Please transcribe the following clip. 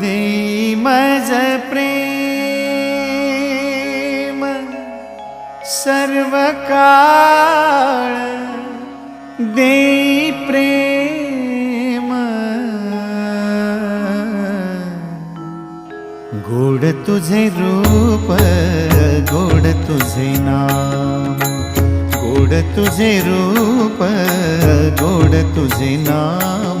देई मज प्रेम सर्व काळ देई प्रेम गोड तुझे रूप गोड तुझे नाम गोड तुझे रूप गोड तुझे नाम।